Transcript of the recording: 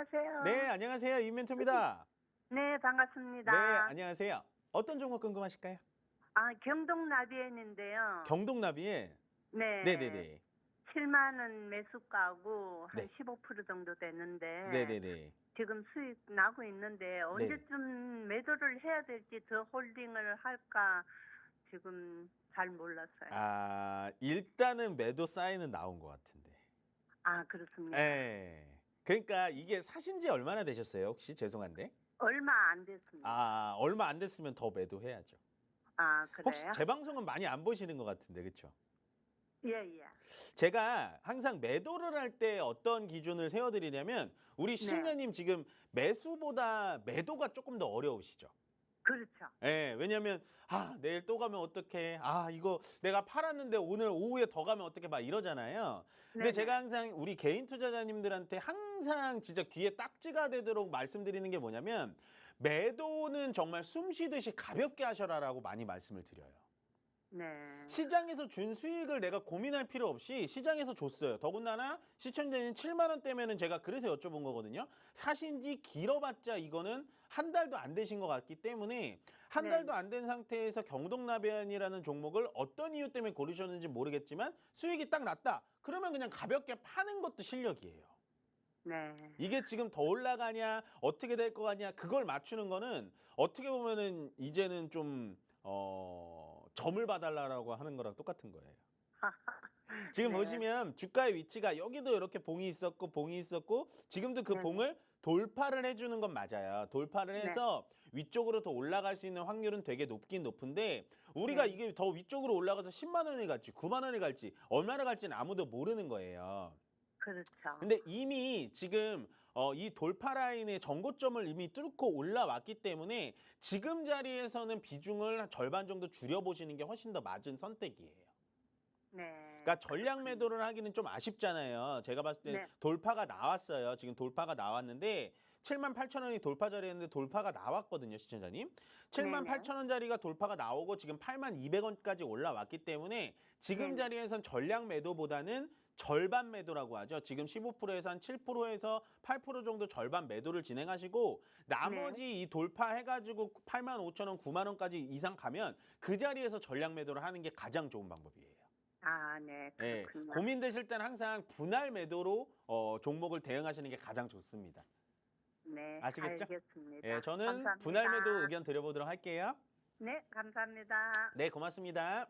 안녕하세요. 네, 안녕하세요. 이멘토입니다. 네, 반갑습니다. 네, 안녕하세요. 어떤 종목 궁금하실까요? 아, 경동 나비엔인데요. 경동나비에 네. 네, 네, 네. 7만 원 매수가고 한 네. 15% 정도 되는데 네, 네, 네. 지금 수익 나고 있는데 언제쯤 매도를 해야 될지 더 홀딩을 할까 지금 잘 몰랐어요. 아, 아, 일단은 매도 사인은 나온 것 같은데. 아, 그렇습니다. 네. 그러니까 이게 사신 지 얼마나 되셨어요? 혹시 죄송한데. 얼마 안 됐습니다. 아, 아, 얼마 안 됐으면 더 매도해야죠. 그래요? 혹시 제 방송은 많이 안 보시는 것 같은데, 그렇죠? 예, 예. 제가 항상 매도를 할 때 어떤 기준을 세워드리냐면 우리 시청자님 지금 매수보다 매도가 조금 더 어려우시죠. 그렇죠. 예, 왜냐면 아 내일 또 가면 어떡해 아 이거 내가 팔았는데 오늘 오후에 더 가면 어떡해 막 이러잖아요 근데 네네. 제가 항상 우리 개인 투자자님들한테 항상 진짜 귀에 딱지가 되도록 말씀드리는 게 뭐냐면 매도는 정말 숨 쉬듯이 가볍게 하셔라라고 많이 말씀을 드려요 네. 시장에서 준 수익을 내가 고민할 필요 없이 시장에서 줬어요. 더군다나 시청자님 7만 원대면은 제가 그래서 여쭤본 거거든요. 사신지 길어봤자 이거는 한 달도 안 되신 것 같기 때문에 한 네. 달도 안 된 상태에서 경동나비안이라는 종목을 어떤 이유 때문에 고르셨는지 모르겠지만 수익이 딱 났다. 그러면 그냥 가볍게 파는 것도 실력이에요. 네. 이게 지금 더 올라가냐 어떻게 될 거 같냐 그걸 맞추는 거는 어떻게 보면은 이제는 좀 어, 점을 봐달라고 하는 거랑 똑같은 거예요. 지금 네. 보시면 주가의 위치가 여기도 이렇게 봉이 있었고 봉이 있었고 지금도 그 네네. 봉을 돌파를 해주는 건 맞아요. 돌파를 네. 해서 위쪽으로 더 올라갈 수 있는 확률은 되게 높긴 높은데 우리가 네. 이게 더 위쪽으로 올라가서 10만 원이 갈지 9만 원이 갈지 얼마나 갈지는 아무도 모르는 거예요. 그렇죠. 근데 이미 지금 어, 이 돌파 라인의 전고점을 이미 뚫고 올라왔기 때문에 지금 자리에서는 비중을 절반 정도 줄여보시는 게 훨씬 더 맞은 선택이에요. 네. 그러니까 전량 매도를 하기는 좀 아쉽잖아요. 제가 봤을 때 네. 돌파가 나왔어요. 지금 돌파가 나왔는데 7만 8천 원이 돌파 자리였는데 돌파가 나왔거든요, 시청자님. 7만 네네. 8천 원짜리가 돌파가 나오고 지금 8만 200원까지 올라왔기 때문에 지금 네네. 자리에선 전량 매도보다는 절반 매도라고 하죠. 지금 15%에서 한 7%에서 8% 정도 절반 매도를 진행하시고 나머지 네. 이 돌파해가지고 8만 5천 원, 9만 원까지 이상 가면 그 자리에서 전량 매도를 하는 게 가장 좋은 방법이에요. 아, 네. 예, 그렇군요. 고민되실 때는 항상 분할 매도로 어, 종목을 대응하시는 게 가장 좋습니다. 네. 아시겠죠? 알겠습니다. 예, 저는 감사합니다. 분할 매도 의견 드려보도록 할게요. 네, 감사합니다. 네, 고맙습니다.